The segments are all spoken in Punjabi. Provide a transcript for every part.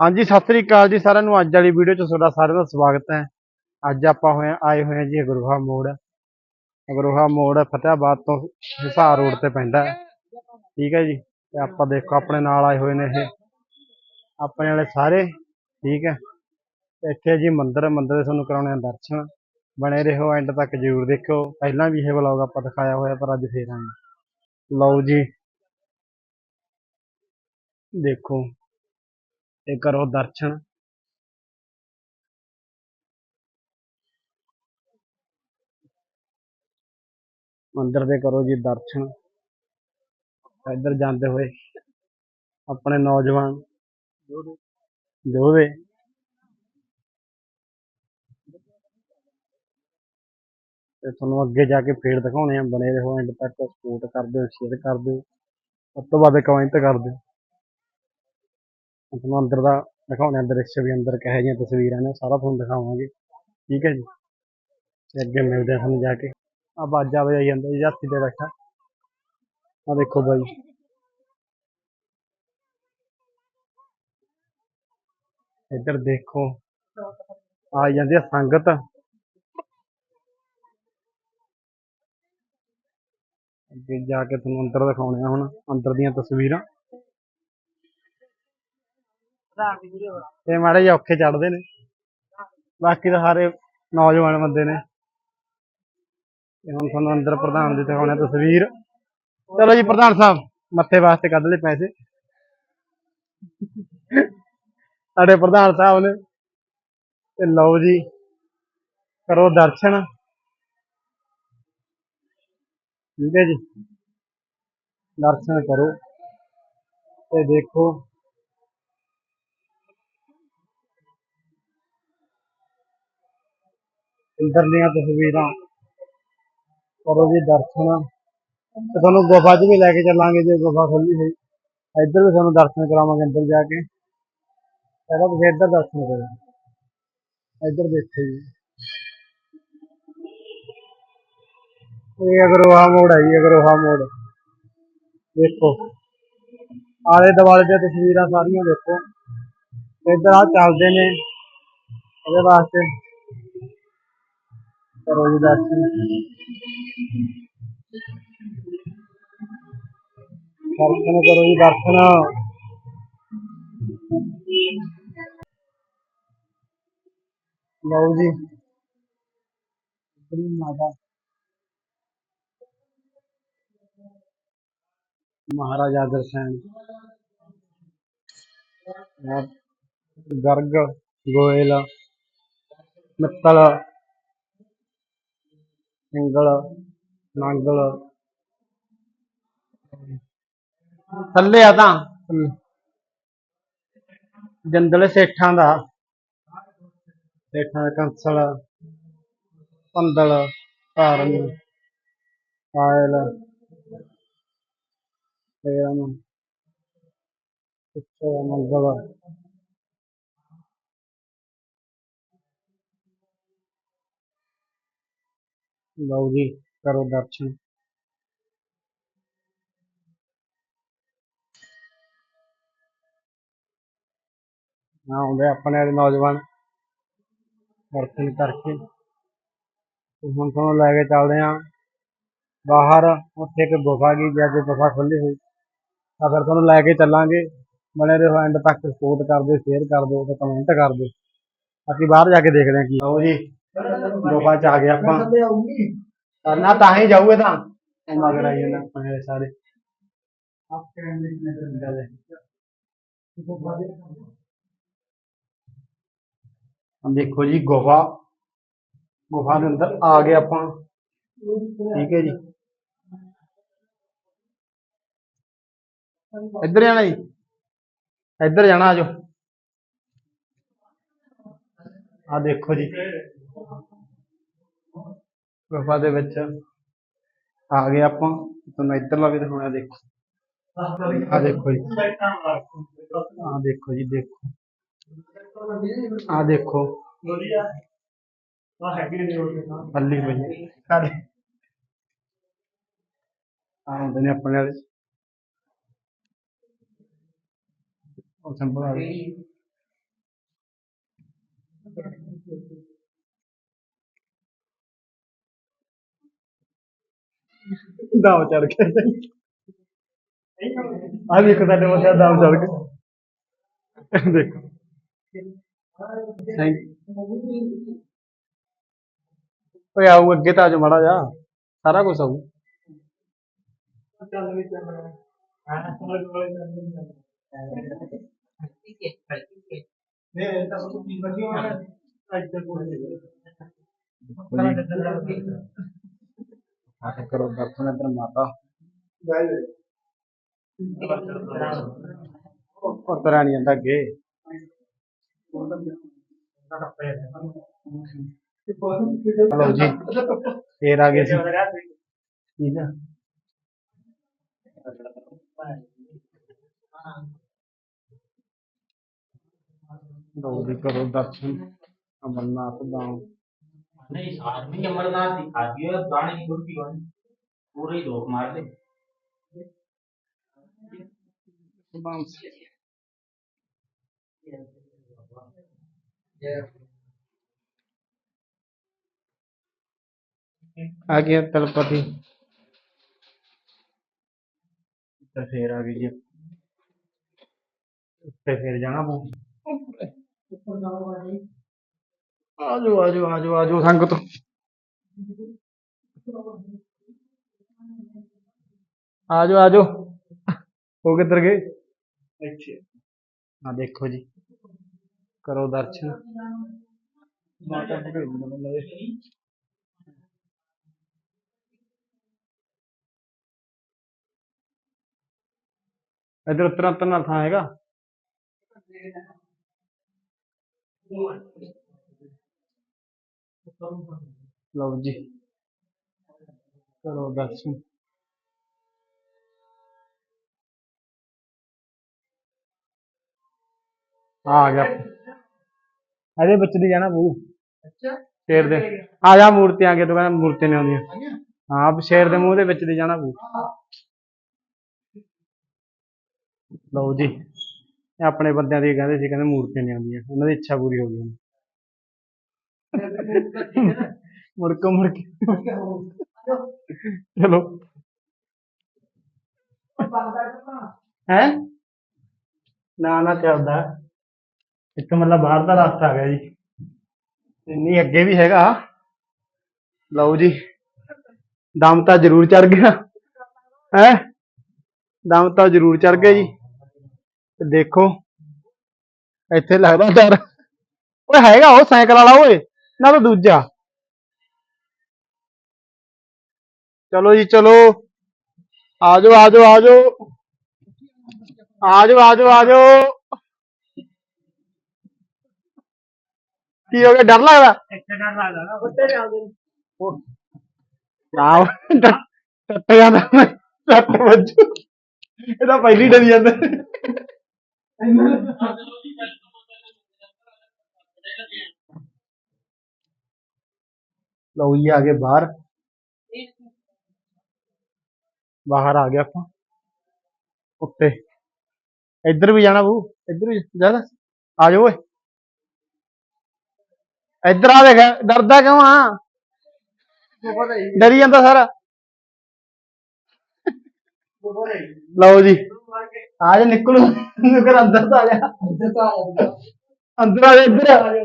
ਹਾਂਜੀ, ਸਤਿ ਸ੍ਰੀ ਅਕਾਲ ਜੀ ਸਾਰਿਆਂ ਨੂੰ। ਅੱਜ ਵਾਲੀ ਵੀਡੀਓ 'ਚ ਤੁਹਾਡਾ ਸਾਰਿਆਂ ਦਾ ਸਵਾਗਤ ਹੈ। ਅੱਜ ਆਪਾਂ ਹੋਏ ਆਏ ਹੋਏ ਹਾਂ ਜੀ ਅਗਰੋਹਾ ਮੋੜ। ਅਗਰੋਹਾ ਮੋੜ ਫਤਿਹਾਬਾਦ ਤੋਂ ਹਿਸਾਰ ਰੋਡ ਤੇ ਪੈਂਦਾ ਹੈ। ਠੀਕ ਹੈ ਜੀ? ਤੇ ਆਪਾਂ ਦੇਖੋ, ਆਪਣੇ ਨਾਲ ਆਏ ਹੋਏ ਨੇ ਇਹ। ਆਪਣੇ ਵਾਲੇ ਸਾਰੇ। ਠੀਕ ਹੈ? ਇੱਥੇ ਜੀ ਮੰਦਿਰ ਮੰਦਿਰ ਦੇ ਤੁਹਾਨੂੰ ਕਰਾਉਣੇ ਆ ਦਰਸ਼ਨ। ਬਣੇ ਰਹੋ ਐਂਡ ਤੱਕ ਜ਼ਰੂਰ ਦੇਖਿਓ। ਪਹਿਲਾਂ ਵੀ ਇਹ ਵਲੌਗ ਆਪਾਂ ਦਿਖਾਇਆ ਹੋਇਆ, ਪਰ ਅੱਜ ਫੇਰ ਆਏ ਲਓ ਜੀ। ਦੇਖੋ। ਤੇ ਕਰੋ ਦਰਸ਼ਨ। ਮੰਦਿਰ ਦੇ ਕਰੋ ਜੀ ਦਰਸ਼ਨ। ਇੱਧਰ ਜਾਂਦੇ ਹੋਏ ਆਪਣੇ ਨੌਜਵਾਨ ਯੋਧੇ ਤੇ ਤੁਹਾਨੂੰ ਅੱਗੇ ਜਾ ਕੇ ਫੇਰ ਦਿਖਾਉਣੇ ਆ, ਬਣੇ ਰਹੋ ਐਂਡ ਤੱਕ ਸਪੋਰਟ ਕਰ ਦਿਓ ਸ਼ੇਅਰ ਕਰ ਦਿਓ। ਉਸ ਤੋਂ ਬਾਅਦ ਕਮੈਂਟ ਕਰ ਦਿਓ ਤੁਹਾਨੂੰ ਅੰਦਰ ਦਾ ਦਿਖਾਉਣੇ ਦ੍ਰਿਸ਼ ਵੀ ਅੰਦਰ ਕਿਹੋ ਜਿਹੀਆਂ ਤਸਵੀਰਾਂ ਨੇ, ਸਾਰਾ ਤੁਹਾਨੂੰ ਦਿਖਾਵਾਂਗੇ। ਠੀਕ ਹੈ ਜੀ? ਤੇ ਅੱਗੇ ਮਿਲਦੇ ਆ ਤੁਹਾਨੂੰ ਜਾ ਕੇ। ਆ ਬਾਜਾ ਵਜਾਈ ਜਾਂਦਾ ਜੀ, ਹਾਥੀ ਤੇ ਬੈਠਾ। ਆ ਦੇਖੋ ਬਾਈ। ਇੱਧਰ ਦੇਖੋ, ਆ ਜਾਂਦੀ ਆ ਸੰਗਤ। ਅੱਗੇ ਜਾ ਕੇ ਤੁਹਾਨੂੰ ਅੰਦਰ ਦਿਖਾਉਣੇ ਆ ਹੁਣ, ਅੰਦਰ ਦੀਆਂ ਤਸਵੀਰਾਂ। ਤੇ ਮਾੜੇ ਜਿਹੇ ਔਖੇ ਚੜਦੇ ਨੇ। ਬਾਕੀ ਤਾਂ ਸਾਰੇ ਨੌਜਵਾਨ ਬੰਦੇ ਨੇ। ਤੇ ਹੁਣ ਤੁਹਾਨੂੰ ਅੰਦਰ ਪ੍ਰਧਾਨ ਦੀ ਦਿਖਾਉਣੇ ਤਸਵੀਰ। ਚਲੋ ਜੀ, ਪ੍ਰਧਾਨ ਸਾਹਿਬ, ਮੱਥੇ ਵਾਸਤੇ ਕੱਢ ਲਏ ਪੈਸੇ। ਸਾਡੇ ਪ੍ਰਧਾਨ ਸਾਹਿਬ ਨੇ। ਤੇ ਲਓ ਜੀ, ਕਰੋ ਦਰਸ਼ਨ। ਠੀਕ ਹੈ ਜੀ। ਦਰਸ਼ਨ ਕਰੋ। ਤੇ ਦੇਖੋ। ਅੰਦਰ ਦੀਆਂ ਤਸਵੀਰਾਂ ਕਰੋ ਜੀ ਦਰਸ਼ਨ ਤੇ ਤੁਹਾਨੂੰ ਗੁਫਾ 'ਚ ਵੀ ਲੈ ਕੇ ਚੱਲਾਂਗੇ ਜੇ ਗੁਫਾ ਖੁੱਲੀ ਹੋਈ ਇੱਧਰ ਵੀ ਤੁਹਾਨੂੰ ਦਰਸ਼ਨ ਕਰਾਵਾਂਗੇ ਅੰਦਰ ਜਾ ਕੇ ਪਹਿਲਾਂ ਤੁਸੀਂ ਇੱਧਰ ਦਰਸ਼ਨ ਕਰੋ ਇੱਧਰ ਦੇਖੋ ਜੀ ਇਹ ਅਗਰੋਹਾ ਮੋੜ ਹੈ ਜੀ ਅਗਰੋਹਾ ਮੋੜ ਦੇਖੋ ਆਲੇ ਦੁਆਲੇ ਦੀਆਂ ਤਸਵੀਰਾਂ ਸਾਰੀਆਂ ਦੇਖੋ ਤੇ ਇੱਧਰ ਆ ਚੱਲਦੇ ਨੇ ਇਹਦੇ ਵਾਸਤੇ ਕਰੋ ਜੀ ਦਰਸ਼ਨ ਦਰਸ਼ਨ ਕਰੋ ਜੀ ਦਰਸ਼ਨ ਲਓ ਜੀ ਬੜੀ ਮਾਤਾ ਮਹਾਰਾਜਾ ਦਰਸ਼ਨ ਗਰਗ ਗੋਇਲ ਮਿੱਤਲ ਸਿੰਗਲ ਨਾਂਗਲ ਥੱਲੇ ਆ ਤਾਂ। ਜੰਦਲ ਸੇਠਾਂ ਦਾ। ਸੇਠਾਂ ਦਾ ਕੰਸਲ ਪੰਦਲ ਧਾਰਨ ਕਾਇਲ ਤੇਰਨ ਉੱਚਾ ਮੰਗਲ। ਲਓ ਜੀ, ਕਰੋ ਦਰਸ਼ਨ। ਆਉਂਦੇ ਆਪਣੇ ਵਾਲੇ ਨੌਜਵਾਨ, ਦਰਸ਼ਨ ਕਰਕੇ। ਹੁਣ ਤੁਹਾਨੂੰ ਲੈ ਕੇ ਚੱਲਦੇ ਆਂ। ਬਾਹਰ ਉੱਥੇ ਇੱਕ ਗੁਫਾ ਗਈ ਜੇ ਅੱਜ ਗੁਫਾ ਖੁੱਲੀ ਹੋਈ। ਤਾਂ ਫਿਰ ਤੁਹਾਨੂੰ ਲੈ ਕੇ ਚੱਲਾਂਗੇ ਬਣੇ ਰਹੋ ਐਂਡ ਤੱਕ ਸਪੋਰਟ ਕਰ ਦਿਓ ਸ਼ੇਅਰ ਕਰ ਦਿਓ ਤੇ ਕਮੈਂਟ ਕਰ ਦਿਓ। ਅਸੀਂ ਬਾਹਰ ਜਾ ਕੇ ਦੇਖਦੇ ਹਾਂ ਕੀ ਲਓ ਜੀ। ਗੁਫਾ ਚ ਆ ਗਏ ਆਪਾਂ। ਕਰਨਾ ਤਾਂ ਹੀ ਜਾਊਗੇ ਤਾਂ। ਮਗਰ ਆਈ ਜਾਂਦਾ ਵਾਲੇ ਸਾਰੇ। ਹੁਣ ਦੇਖੋ ਜੀ ਗੁਫਾ ਗੁਫਾ ਦੇ ਅੰਦਰ ਆ ਗਏ ਆਪਾਂ। ਠੀਕ ਹੈ ਜੀ। ਇੱਧਰ ਜਾਣਾ ਜੀ। ਇੱਧਰ ਜਾਣਾ ਆਜੋ। ਆ ਦੇਖੋ ਜੀ। ਗੁਫਾ ਦੇ ਵਿੱਚ ਆ ਗਏ ਆਪਾਂ। ਤੁਹਾਨੂੰ ਇੱਧਰਲਾ ਵੀ ਦਿਖਾਉਣਾ, ਦੇਖੋ। ਆ ਦੇਖੋ ਜੀ। ਆ ਦੇਖੋ ਜੀ, ਦੇਖੋ। ਆ ਦੇਖੋ। ਹੱਲੀ ਪਈ ਹੈ। ਆ ਹੁੰਦੇ ਨੇ ਆਪਣੇ ਵਾਲੇ। ਉਹ ਸੰਭਲ। ਆ ਦਾਮ ਚੜ ਗਿਆ ਆ ਵੀ ਇੱਕ ਸਾਡੇ ਮੱਥੇ ਦਾਮ ਚੜ ਗਿਆ ਦੇਖੋ। ਥੈਂਕ ਓਏ ਆਊ ਅੱਗੇ ਤਾਂ ਆਜੋ ਮਾੜਾ ਜਾ ਸਾਰਾ ਕੁਝ ਆਊ। ਚੱਲ ਵੀ ਚੱਲ ਹਾਂ ਸਮਝ ਨਹੀਂ ਤਾਂ ਸਭ ਕੁਝ ਬਚੀ ਹੋਣਾ ਅੱਜ ਤੱਕ ਆਹ ਕਰੋ ਦਰਸ਼ਨ ਇਧਰ ਮਾਤਾ। ਉਹ ਤਰਾ ਨਹੀਂ ਜਾਂਦਾ ਅੱਗੇ। ਹਲੋ ਜੀ, ਫੇਰ ਆ ਗਏ ਸੀ ਠੀਕ ਆ। ਲਓ ਜੀ, ਕਰੋ ਦਰਸ਼ਨ। ਅਮਰਨਾਥ ਧਾਮ। नहीं आदमी अमरनाथ की पूरे ही धोख मार आ गया तलपति। तो फिर आ गई फिर जाना ऊपर जाओ ਉੱਤੇ ਫੇਰ ਜਾਣਾ ਪਊ ਆਜੋ ਆਜੋ ਆਜੋ ਆਜੋ ਸੰਗਤ ਆਜੋ ਆਜੋ ਉਹ ਕਿੱਧਰ ਗਏ ਇੱਥੇ ਆ ਦੇਖੋ ਜੀ ਕਰੋ ਦਰਸ਼ਨ ਮਾਤਾ ਭਗਵਤੀ ਨੂੰ ਮਿਲੇ ਇਧਰ ਉਤਰਾਂ ਉਤਰਨ ਵਾਲਾ ਥਾਂ ਹੈਗਾ ਲਓ ਜੀ। ਕਰੋ ਦਰਸ਼ਨ ਆ ਗਿਆ। ਇਹਦੇ ਵਿੱਚ ਦੀ ਜਾਣਾ ਬੂ ਸ਼ੇਰ ਦੇ। ਆ ਜਾ ਮੂਰਤੀਆਂ ਅੱਗੇ ਤੋਂ ਕਹਿੰਦਾ ਮੂਰਤੀਆਂ ਨਹੀਂ ਆਉਂਦੀਆਂ ਹਾਂ ਆਪ ਸ਼ੇਰ ਦੇ ਮੂੰਹ ਦੇ ਵਿੱਚ ਦੀ ਜਾਣਾ ਬੂ ਲਓ ਜੀ। ਇਹ ਆਪਣੇ ਬੰਦਿਆਂ ਦੀ ਕਹਿੰਦੇ ਸੀ ਕਹਿੰਦੇ ਮੂਰਤੀਆਂ ਨਹੀਂ ਆਉਂਦੀਆਂ। ਉਹਨਾਂ ਦੀ ਇੱਛਾ ਪੂਰੀ ਹੋ ਗਈ ਮੁੜਕੋ ਮੁੜ ਕੇ ਚਲੋ। ਹੈ? ਨਾ ਨਾ ਚੱਲਦਾ। ਇੱਕ ਮਤਲਬ ਬਾਹਰ ਦਾ ਰਸਤਾ ਆ ਗਿਆ ਜੀ। ਇੰਨੀ ਅੱਗੇ ਵੀ ਹੈਗਾ। ਲਓ ਜੀ। ਦਮ ਤਾਂ ਜ਼ਰੂਰ ਚੜ ਗਿਆ। ਹੈ? ਦਮ ਤਾਂ ਜ਼ਰੂਰ ਚੜ ਗਿਆ ਜੀ। ਤੇ ਦੇਖੋ। ਇੱਥੇ ਲੱਗਦਾ ਡਰ। ਓਏ, ਹੈਗਾ ਉਹ ਸਾਈਕਲ ਵਾਲਾ, ਓਏ। ਨਾ ਤਾਂ ਦੂਜਾ। ਚਲੋ ਜੀ ਚਲੋ। ਆਜੋ ਆਜੋ ਆਜੋ। ਆਜੋ ਆਜੋ ਆਜੋ। ਕੀ ਹੋ ਗਿਆ? ਡਰ ਲੱਗਦਾ? ਡਰ ਲੱਗਦਾ ਨਾ ਉੱਤੇ ਜਾਂਦੇ ਆਹ ਟੱਟ ਜਾਂਦਾ ਟੱਟ ਵੱਜੂ। ਇਹ ਤਾਂ ਪਹਿਲੀ ਡਰੀ ਜਾਂਦਾ। ਲਓ ਜੀ, ਆ ਗਏ ਬਾਹਰ। ਬਾਹਰ ਆ ਗਏ ਆਪਾਂ। ਉੱਤੇ। ਇੱਧਰ ਵੀ ਜਾਣਾ ਬੂ। ਇੱਧਰ ਵੀ ਜਾ ਆ ਜਾਓ ਓਏ। ਇੱਧਰ ਆ ਦੇਖ, ਡਰਦਾ ਕਿਉਂ ਆ? ਡਰੀ ਜਾਂਦਾ ਸਾਰਾ। ਲਓ ਜੀ। ਆ ਜਾ, ਨਿਕਲੋ। ਨਿਕਲ, ਅੰਦਰ ਤਾਂ ਆ ਜਾ। ਅੰਦਰ ਆ ਜਾ। ਇੱਧਰ ਆ ਜਾ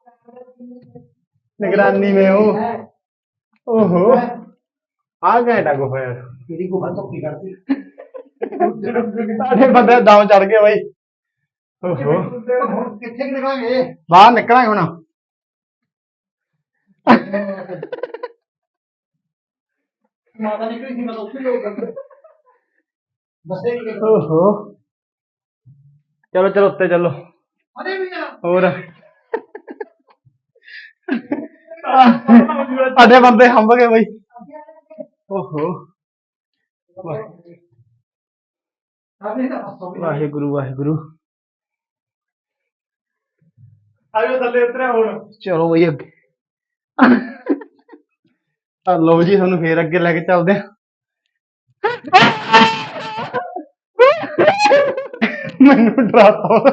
ਨਿਗਰਾਨੀ में हूँ ओहो आ घंटा गुफा है ਤੇਰੀ ਗੁਫਾ ਧੋਖੀ ਕਰਦੀ ਸਾਡੇ ਬੰਦੇ ਦਾਉ ਚੜ ਗਏ ਬਾਈ ਓਹੋ ਹੁਣ ਕਿੱਥੇ ਕਿ ਨਿਕਲਾਂਗੇ ਬਾਹਰ ਨਿਕਲਾਂਗੇ ਹੁਣ ਮਾਤਾ ਨਿਕਲੀ ਸੀ ਮੈਂ ਤਾਂ ਉੱਥੇ ਲੋਕ ਕਰਦੇ ਦੱਸੇ ਕਿ ਓਹੋ ਚਲੋ ਚਲੋ ਉੱਤੇ ਚੱਲੋ ਅਰੇ ਵੀ ਯਾਰ ਹੋਰ ਸਾਡੇ ਬੰਦੇ ਹੰਬ ਗਏ ਬਈ। ਓਹੋ। ਵਾਹਿਗੁਰੂ ਵਾਹਿਗੁਰੂ। ਆਇਓ ਥੱਲੇ ਉਤਰਿਆ ਹੁਣ। ਚਲੋ ਬਈ ਅੱਗੇ। ਆ ਲਓ ਜੀ ਤੁਹਾਨੂੰ ਫੇਰ ਅੱਗੇ ਲੈ ਕੇ ਚੱਲਦੇ ਆ ਮੈਨੂੰ ਡਰਾਤਾ।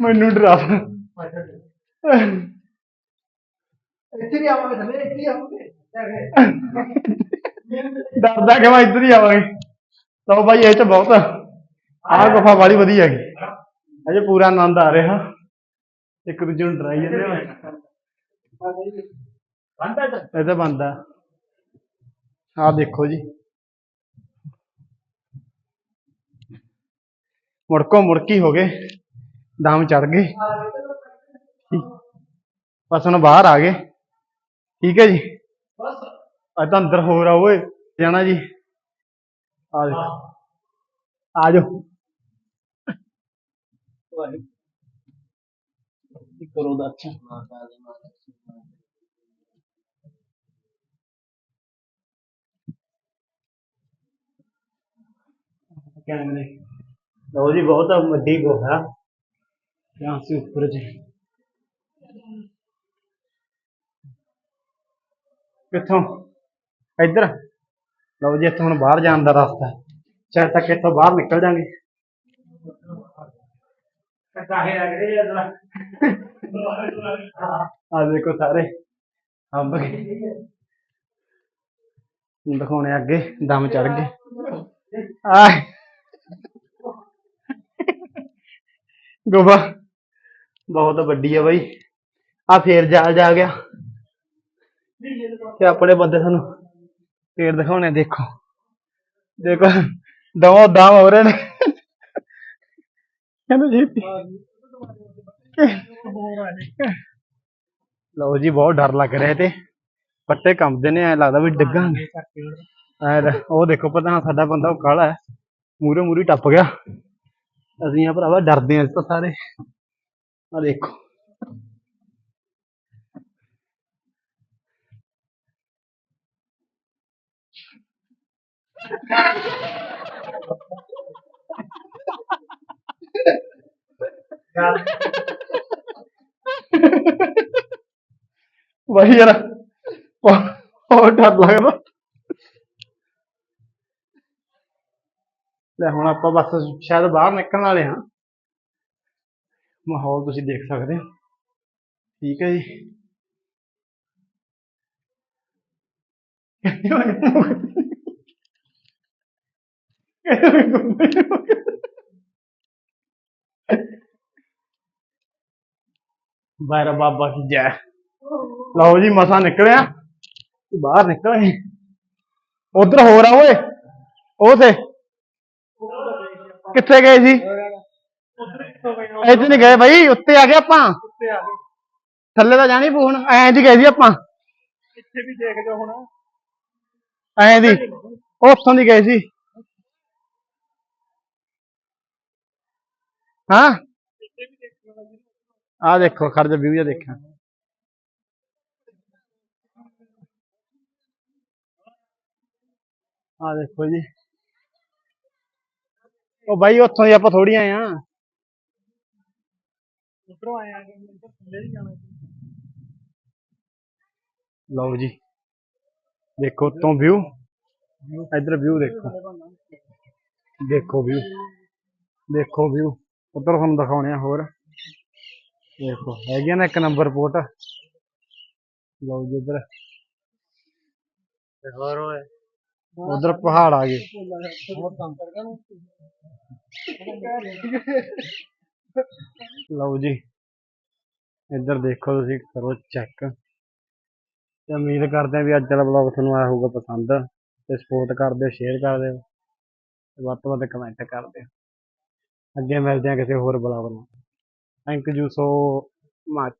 ਮੈਨੂੰ ਡਰਾਤਾ। ਇੱਥੇ ਨਹੀਂ ਆਵਾਂਗੇ ਥੱਲੇ ਇੱਥੇ ਹੀ ਆਵਾਂਗੇ। ਡਰਦਾ ਕਿ ਮੈਂ ਇੱਧਰ ਹੀ ਆਵਾਂਗੇ? ਲਓ ਭਾਈ ਇਹ ਚ ਬਹੁਤ ਆਹ ਗੁਫਾ ਬੜੀ ਵਧੀਆ ਹੈਗੀ। ਅਜੇ ਪੂਰਾ ਆਨੰਦ ਆ ਰਿਹਾ। ਇੱਕ ਦੂਜੇ ਨੂੰ ਡਰਾਈ ਜਾਂਦੇ ਆ। ਬੰਦਾ ਤਾਂ ਇਹ ਤਾਂ ਬੰਦਾ ਆਹ ਦੇਖੋ ਜੀ। ਮੁੜਕੋ ਮੁੜਕੀ ਹੋ ਗਏ। ਦਮ ਚੜ ਗਏ। ਬਸ ਹੁਣ ਬਾਹਰ ਆ ਗਏ। ਠੀਕ ਹੈ ਜੀ? ਬਸ। ਅੱਜ ਤਾਂ ਅੰਦਰ ਹੋ ਰਾ ਓਏ ਜਾਣਾ ਜੀ। ਆ ਜਾ ਆ ਜਾ ਵਾਹਿਗੁਰੂ। ਕਰੋ ਦਾ ਅੱਛਾ ਮਾਤਾ ਦੀ ਮਾਤਾ ਕੈਮਰੇ। ਲਓ ਜੀ ਬਹੁਤ ਵੱਡੀ ਗੁਫਾ। ਜਾਂ ਸੀ ਉੱਪਰ ਜੀ ਕਿੱਥੋਂ? ਇੱਧਰ। ਲਓ ਜੀ, ਇੱਥੋਂ ਹੁਣ ਬਾਹਰ ਜਾਣ ਦਾ ਰਸਤਾ ਚਾਹੇ ਤੱਕ ਇੱਥੋਂ ਬਾਹਰ ਨਿਕਲ ਜਾਾਂਗੇ। ਕਾਹੇ ਲੱਗ ਰਹੀ ਹੈ ਜਰਾ ਆ ਦੇਖੋ ਸਾਰੇ। ਅੰਬ ਗਏ। ਹੁਣ ਦਿਖਾਉਣੇ ਅੱਗੇ, ਦਮ ਚੜ ਗਏ। ਆ ਗੁਫਾ ਬਹੁਤ ਵੱਡੀ ਆ ਬਾਈ। ਆ ਫੇਰ ਜਾਲ ਜਾ ਗਿਆ। ਤੇ ਆਪਣੇ ਬੰਦੇ ਸਾਨੂੰ ਫੇਰ ਦਿਖਾਉਣੇ ਦੇਖੋ। ਦੇਖੋ ਦਮੋ ਦਮ ਹੋ ਰਹੇ ਨੇ। ਕਹਿੰਦੇ ਜੀ, ਲਓ ਜੀ, ਬਹੁਤ ਡਰ ਲੱਗ ਰਿਹਾ ਤੇ ਪੱਟੇ ਕੰਬਦੇ ਨੇ, ਐ ਲੱਗਦਾ ਵੀ ਡਿੱਗਾਂਗੇ ਐ ਉਹ ਦੇਖੋ, ਪਤਾ ਨਾ ਸਾਡਾ ਬੰਦਾ ਉਹ ਕਾਲਾ ਹੈ। ਮੂਰੇ ਮੂਰੇ ਟੱਪ ਗਿਆ। ਅਸੀਂ ਆ ਭਰਾਵਾ ਡਰਦੇ ਆ ਇਸ ਤੋਂ ਸਾਰੇ। ਆ ਦੇਖੋ। ਵਹੀ ਯਾਰ ਬਹੁਤ ਡਰ ਲੱਗਦਾ ਲੈ ਹੁਣ ਆਪਾਂ ਬਸ ਸ਼ਾਇਦ ਬਾਹਰ ਨਿਕਲਣ ਵਾਲੇ ਹਾਂ ਮਾਹੌਲ ਤੁਸੀਂ ਦੇਖ ਸਕਦੇ ਹੋ ਠੀਕ ਹੈ ਜੀ ਬਾਰਾ ਬਾਬਾ ਕੀ ਜੈ। ਲਓ ਜੀ ਮਸਾਂ ਨਿਕਲਿਆ। ਬਾਹਰ ਨਿਕਲੇ ਉਧਰ ਹੋਰ ਆ ਓਏ। ਉਹ ਤੇ। ਕਿੱਥੇ ਗਏ ਸੀ ਇੱਥੇ ਨਹੀਂ ਗਏ ਬਾਈ ਉੱਤੇ ਆ ਗਏ ਆਪਾਂ। ਉੱਤੇ ਆ ਗਏ ਥੱਲੇ ਤਾਂ ਜਾਣੀ ਪੂ ਹੁਣ। ਐਂ ਦੀ ਗਏ ਸੀ ਆਪਾਂ। ਇੱਥੇ ਵੀ ਦੇਖ ਜਾਓ ਹੁਣ। ਐਂ ਦੀ ਉਹ ਉੱਥੋਂ ਦੀ ਗਏ ਸੀ ਹਾਂ? ਦੇਖ ਆ ਦੇਖੋ ਖੜ ਜਾ ਵਿਊ ਜਿਹਾ ਦੇਖਿਆ ਆ ਦੇਖੋ ਜੀ। ਉਹ ਬਾਈ ਉੱਥੋਂ ਦੀ ਆਪਾਂ ਥੋੜੀ ਆਏ ਆ ਉਧਰੋਂ ਆਏ ਆ ਗਏ ਇੱਧਰ ਥੱਲੇ ਨਹੀਂ ਜਾਣਾ ਲਓ ਜੀ। ਦੇਖੋ ਉੱਤੋਂ ਵਿਊ ਇੱਧਰ ਵਿਊ ਦੇਖੋ। ਦੇਖੋ ਵਿਊ ਦੇਖੋ ਵਿਊ ਉਧਰ ਤੁਹਾਨੂੰ ਦਿਖਾਉਣੇ ਆ ਹੋਰ। ਦੇਖੋ ਹੈਗੀ ਨਾ ਇੱਕ ਨੰਬਰ ਪੋਟ। ਲਓ ਜੀ ਇੱਧਰ। ਹੋਰ ਹੋਏ ਉਧਰ ਪਹਾੜ ਆ ਗਏ। ਲਓ ਜੀ। ਇੱਧਰ ਦੇਖੋ ਤੁਸੀਂ ਕਰੋ ਚੈੱਕ ਤੇ ਉਮੀਦ ਕਰਦੇ ਆ ਵੀ ਅੱਜ ਦਾ ਵਲੌਗ ਤੁਹਾਨੂੰ ਆਇਆ ਹੋਊਗਾ ਪਸੰਦ। ਤੇ ਸਪੋਰਟ ਕਰ ਦਿਓ ਸ਼ੇਅਰ ਕਰ ਦਿਓ ਤੇ ਵੱਧ ਤੋਂ ਵੱਧ ਕਮੈਂਟ ਕਰ ਦਿਓ ਅੱਗੇ ਮਿਲਦੇ ਆ ਕਿਸੇ ਹੋਰ ਵਲੌਗ ਨਾਲ। Thank you so much